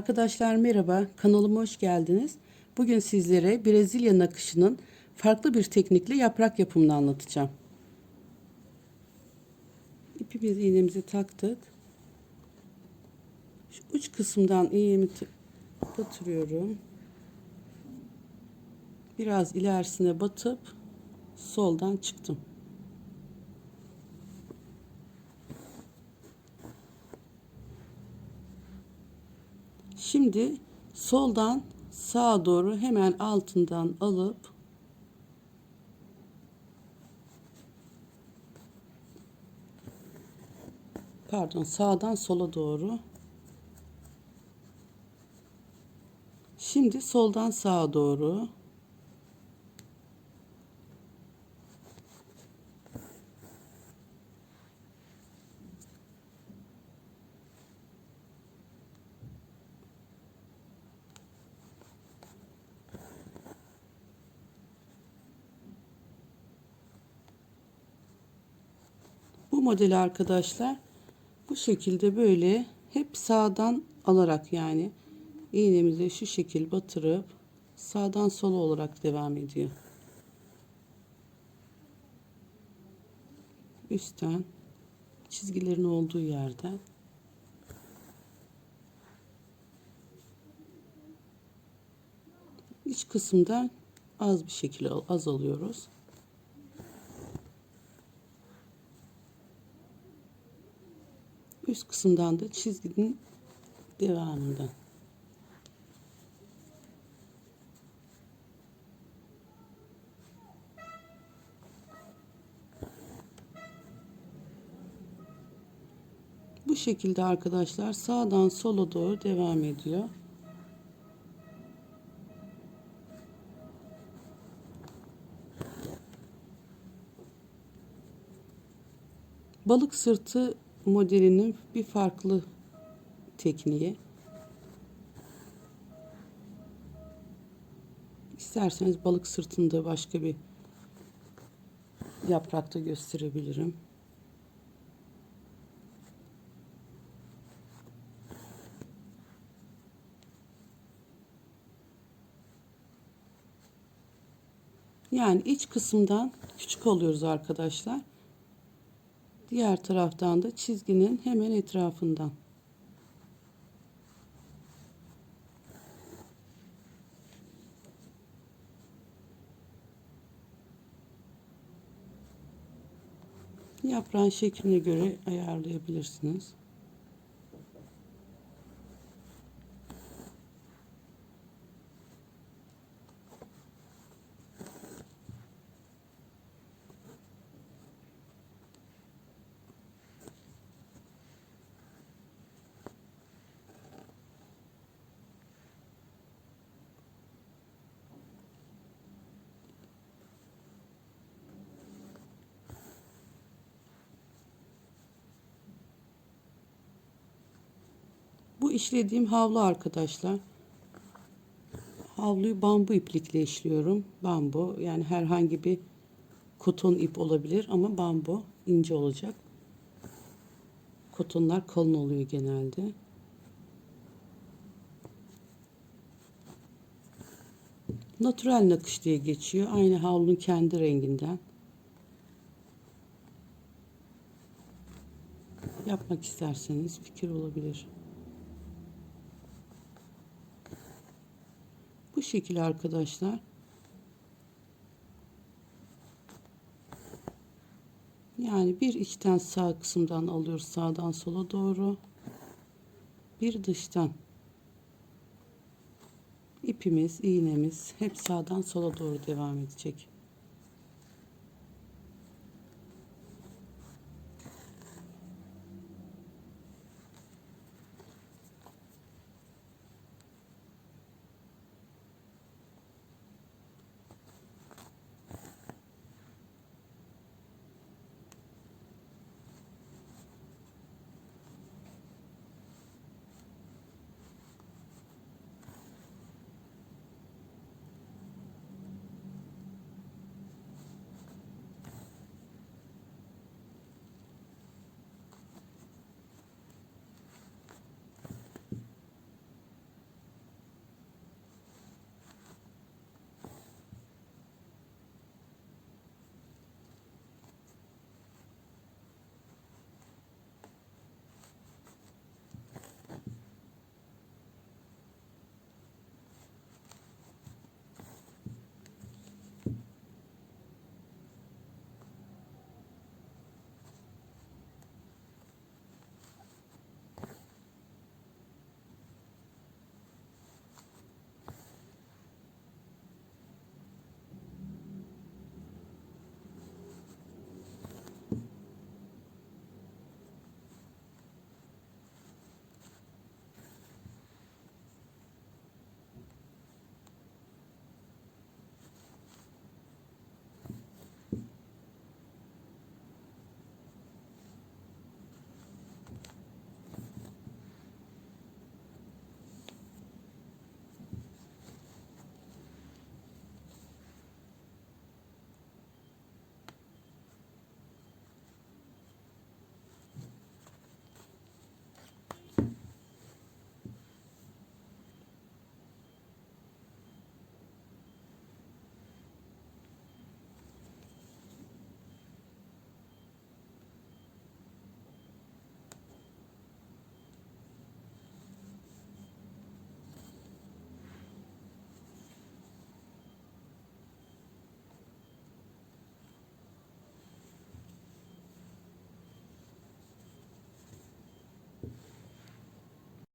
Arkadaşlar merhaba, kanalıma hoş geldiniz. Bugün sizlere Brezilya nakışının farklı bir teknikle yaprak yapımını anlatacağım. İpimizi iğnemizi taktık. Şu uç kısımdan iğnemi batırıyorum. Biraz ilerisine batıp soldan çıktım. Şimdi soldan sağa doğru hemen altından alıp pardon sağdan sola doğru. Şimdi soldan sağa doğru Bu modeli arkadaşlar bu şekilde böyle hep sağdan alarak yani iğnemizi şu şekil batırıp sağdan sola olarak devam ediyor. Üstten çizgilerin olduğu yerden iç kısımdan az bir şekilde az alıyoruz. Üst kısımdan da çizginin devamından. Bu şekilde arkadaşlar sağdan sola doğru devam ediyor. Balık sırtı modelinin bir farklı tekniği. İsterseniz balık sırtında başka bir yaprakta gösterebilirim. Yani iç kısımdan küçük alıyoruz arkadaşlar. Diğer taraftan da çizginin hemen etrafından. Yaprağın şekline göre ayarlayabilirsiniz. İşlediğim havlu arkadaşlar. Havluyu bambu iplikle işliyorum. Bambu yani herhangi bir koton ip olabilir ama bambu ince olacak. Kotonlar kalın oluyor genelde. Natural nakış diye geçiyor. Aynı havlunun kendi renginden. Yapmak isterseniz fikir olabilir. Bu şekilde arkadaşlar. Yani bir içten sağ kısımdan alıyoruz sağdan sola doğru. Bir dıştan. ipimiz, iğnemiz hep sağdan sola doğru devam edecek.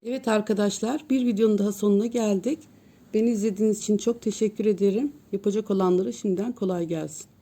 Evet arkadaşlar bir videonun daha sonuna geldik. Beni izlediğiniz için çok teşekkür ederim. Yapacak olanlara şimdiden kolay gelsin.